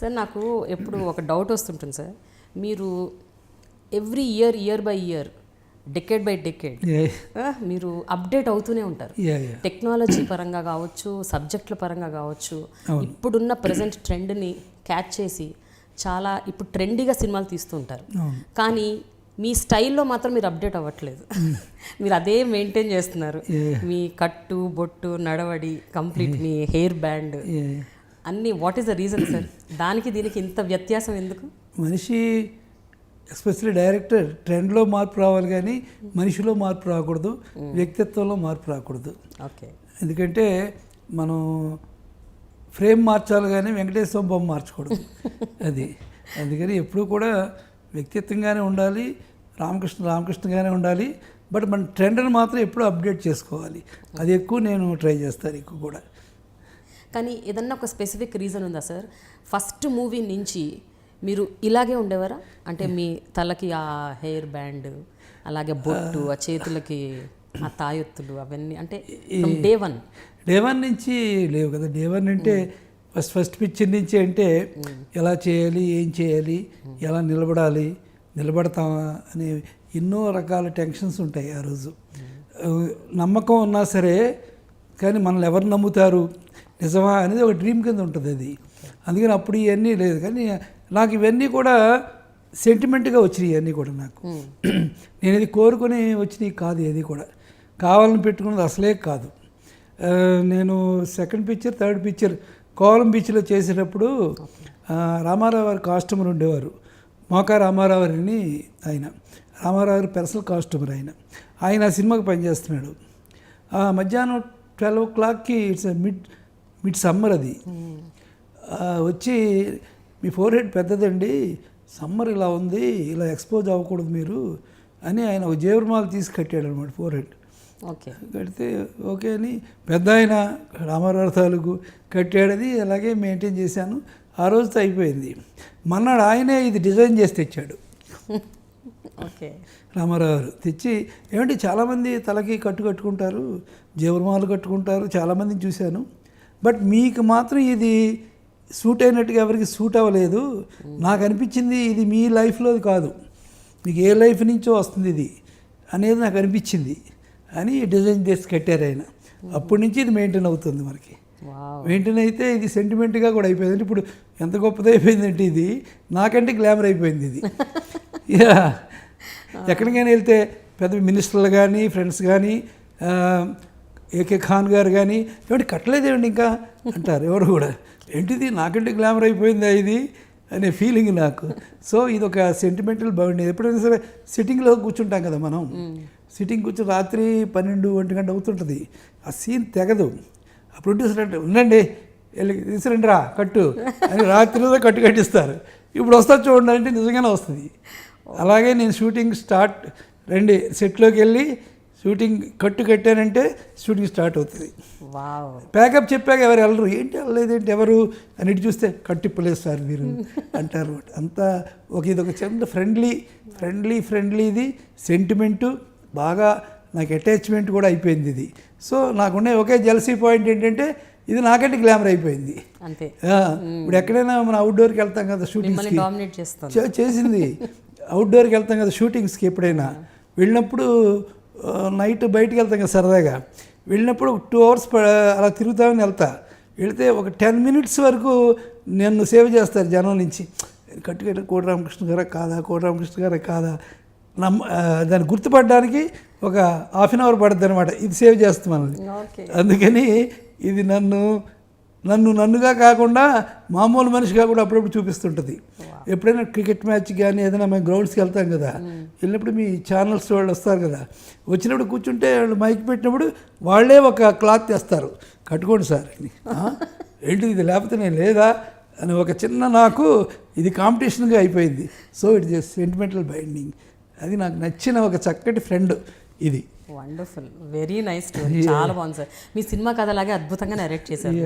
Sir నాకు ఎప్పుడు ఒక డౌట్ వస్తుంటుంది సార్. మీరు every year year by year decade by decade మీరు అప్డేట్ అవుతూనే ఉంటారు. టెక్నాలజీ పరంగా కావచ్చు సబ్జెక్టుల పరంగా కావచ్చు ఇప్పుడున్న ప్రజెంట్ ట్రెండ్ని క్యాచ్ చేసి చాలా ఇప్పుడు ట్రెండీగా సినిమాలు తీస్తూ ఉంటారు. అవును. కానీ మీ స్టైల్లో మాత్రం మీరు అప్డేట్ అవ్వట్లేదు. మీరు అదే మెయింటైన్ చేస్తున్నారు. మీ కట్టు బొట్టు నడవడి కంప్లీట్ మీ హెయిర్ బ్యాండ్. అన్ని what is the reason sir దానికి దీనికి ఇంత వ్యత్యాసం ఎందుకు? మనిషి ఎస్పెషల్లీ డైరెక్టర్ ట్రెండ్లో మార్పు రావాలి కానీ మనిషిలో మార్పు రాకూడదు వ్యక్తిత్వంలో మార్పు రాకూడదు. ఓకే ఎందుకంటే మనం ఫ్రేమ్ మార్చాలి కానీ వెంకటేశ్వర బొమ్మ మార్చకూడదు. అది. అందుకని ఎప్పుడూ కూడా వ్యక్తిత్వంగానే ఉండాలి రామకృష్ణ రామకృష్ణగానే ఉండాలి బట్ మన ట్రెండ్ని మాత్రం ఎప్పుడూ అప్డేట్ చేసుకోవాలి. అది ఎక్కువ నేను ట్రై చేస్తాను ఎక్కువ కూడా. కానీ ఏదన్నా ఒక స్పెసిఫిక్ రీజన్ ఉందా సార్? ఫస్ట్ మూవీ నుంచి మీరు ఇలాగే ఉండేవారా? అంటే మీ తలకి ఆ హెయిర్ బ్యాండ్ అలాగే బొట్టు ఆ చేతులకి ఆ తాయొత్తులు అవన్నీ అంటే డే వన్ డే వన్ నుంచి లేవు కదా. డే వన్ అంటే ఫస్ట్ ఫస్ట్ పిక్చర్ నుంచి అంటే ఎలా చేయాలి ఏం చేయాలి ఎలా నిలబడాలి నిలబడతామా అనే ఎన్నో రకాల టెన్షన్స్ ఉంటాయి ఆ రోజు. నమ్మకం ఉన్నా సరే కానీ మనల్ని ఎవరు నమ్ముతారు? నిజమా అనేది ఒక డ్రీమ్ కింద ఉంటుంది అది. అందుకని అప్పుడు ఇవన్నీ లేదు. కానీ నాకు ఇవన్నీ కూడా సెంటిమెంట్గా వచ్చినాయి ఇవన్నీ కూడా నాకు. నేను ఇది కోరుకొని వచ్చినవి కాదు ఏది కూడా. కావాలని పెట్టుకున్నది అసలే కాదు. నేను సెకండ్ పిక్చర్ థర్డ్ పిక్చర్ కోలం బీచ్లో చేసేటప్పుడు రామారావు గారు కాస్ట్యూమర్ ఉండేవారు. మోకా రామారావు అని ఆయన. రామారావు గారు పర్సనల్ కాస్ట్యూమర్ ఆయన. ఆయన ఆ సినిమాకి పనిచేస్తున్నాడు. మధ్యాహ్నం ట్వెల్వ్ ఓ క్లాక్కి ఇట్స్ మిడ్ మిడ్ సమ్మర్ అది. వచ్చి మీ ఫోర్ హెడ్ పెద్దదండి. సమ్మర్ ఇలా ఉంది ఇలా ఎక్స్పోజ్ అవ్వకూడదు మీరు అని ఆయన ఒక జేబురుమాలు తీసి కట్టాడు అనమాట ఫోర్ హెడ్ ఓకే. కడితే ఓకే అని పెద్ద ఆయన రామారావు తాలూకు కట్టాడది అలాగే మెయింటైన్ చేశాను. ఆ రోజుతో అయిపోయింది. మన్నాడు ఆయనే ఇది డిజైన్ చేసి తెచ్చాడు. ఓకే. రామారావు తెచ్చి ఏమంటే చాలామంది తలకి కట్టు కట్టుకుంటారు జవరమాలు కట్టుకుంటారు చాలామందిని చూశాను. బట్ మీకు మాత్రం ఇది సూట్ అయినట్టుగా ఎవరికి సూట్ అవ్వలేదు. నాకు అనిపించింది ఇది మీ లైఫ్లోది కాదు. మీకు ఏ లైఫ్ నుంచో వస్తుంది ఇది అనేది నాకు అనిపించింది. అని డిజైన్ చేసి కట్టారు ఆయన. అప్పటి నుంచి ఇది మెయింటైన్ అవుతుంది మనకి. మెయింటైన్ అయితే ఇది సెంటిమెంట్గా కూడా అయిపోయింది. అంటే ఇప్పుడు ఎంత గొప్పది అయిపోయిందంటే ఇది నాకంటే గ్లామర్ అయిపోయింది ఇది. ఎక్కడికైనా వెళ్తే పెద్ద మినిస్టర్లు కానీ ఫ్రెండ్స్ కానీ ఏకే ఖాన్ గారు కానీ ఏమిటి కట్టలేదేమండి ఇంకా? అంటారు. ఎవరు కూడా. ఏంటిది? నాకంటే గ్లామర్ అయిపోయిందా ఇది? అనే ఫీలింగ్ నాకు. సో ఇది ఒక సెంటిమెంటల్ బాగుంది ఎప్పుడైనా సరే సిట్టింగ్లో కూర్చుంటాం కదా మనం. సిట్టింగ్ కూర్చొని రాత్రి పన్నెండు ఒంటి గంట అవుతుంటుంది. ఆ సీన్ తెగదు. ఆ ప్రొడ్యూసర్ అంటే ఉండండి వెళ్ళి తీసుకురండి రా కట్టు అని రాత్రిలో కట్టు కట్టిస్తారు. ఇప్పుడు వస్తా చూడండి అంటే నిజంగానే వస్తుంది. అలాగే నేను షూటింగ్ స్టార్ట్ రండి సెట్లోకి వెళ్ళి షూటింగ్ కట్టు కట్టానంటే షూటింగ్ స్టార్ట్ అవుతుంది. ప్యాకప్ చెప్పాక ఎవరు వెళ్ళరు. ఏంటి వెళ్ళలేదేంటి ఎవరు అని ఇటు చూస్తే కట్టిప్పలేదు సార్ మీరు అంటారు అంతా ఒక ఇది ఒక చిన్న ఫ్రెండ్లీ ఫ్రెండ్లీ ఫ్రెండ్లీది సెంటిమెంటు బాగా నాకు అటాచ్మెంట్ కూడా అయిపోయింది ఇది. సో నాకున్న ఒకే జెల్సీ పాయింట్ ఏంటంటే ఇది నాకంటే గ్లామర్ అయిపోయింది. అంతే. ఇప్పుడు ఎక్కడైనా మనం అవుట్డోర్కి వెళ్తాం కదా షూటింగ్స్కి చేసింది. అవుట్డోర్కి వెళ్తాం కదా షూటింగ్స్కి ఎప్పుడైనా. వెళ్ళినప్పుడు నైట్ బయటికి వెళ్తాం కదా సరదాగా. వెళ్ళినప్పుడు ఒక టూ అవర్స్ అలా తిరుగుతామని వెళ్తా. వెళితే ఒక టెన్ మినిట్స్ వరకు నన్ను సేవ్ చేస్తారు జనం నుంచి. కట్టుకట్ట కోటి రామకృష్ణ గారా కాదా కోటి రామకృష్ణ గారా కాదా? నమ్మ దాన్ని గుర్తుపడడానికి ఒక హాఫ్ అన్ అవర్ పడుతుంది అనమాట ఇది సేవ్ చేస్తుంది మనల్ని. అందుకని ఇది నన్ను నన్ను నన్నుగా కాకుండా మామూలు మనిషిగా కూడా అప్పుడప్పుడు చూపిస్తుంటుంది. ఎప్పుడైనా క్రికెట్ మ్యాచ్ కానీ ఏదైనా మేము గ్రౌండ్స్కి వెళ్తాం కదా వెళ్ళినప్పుడు మీ ఛానల్స్ వాళ్ళు వస్తారు కదా వచ్చినప్పుడు కూర్చుంటే వాళ్ళు మైక్ పెట్టినప్పుడు వాళ్ళే ఒక క్లాత్ తెస్తారు. కట్టుకోండి సార్. అని "ఆ? ఏంటిది ఇది లేకపోతే నేను లేదా అని ఒక చిన్న నాకు ఇది కాంపిటీషన్గా అయిపోయింది. So it is sentimental binding అది నాకు నచ్చిన ఒక చక్కటి ఫ్రెండ్ ఇది. వండర్ఫుల్ వెరీ నైస్ స్టోరీ చాలా బాగుంది సార్. మీ సినిమా కథ లాగే అద్భుతంగా నరేట్ చేశారు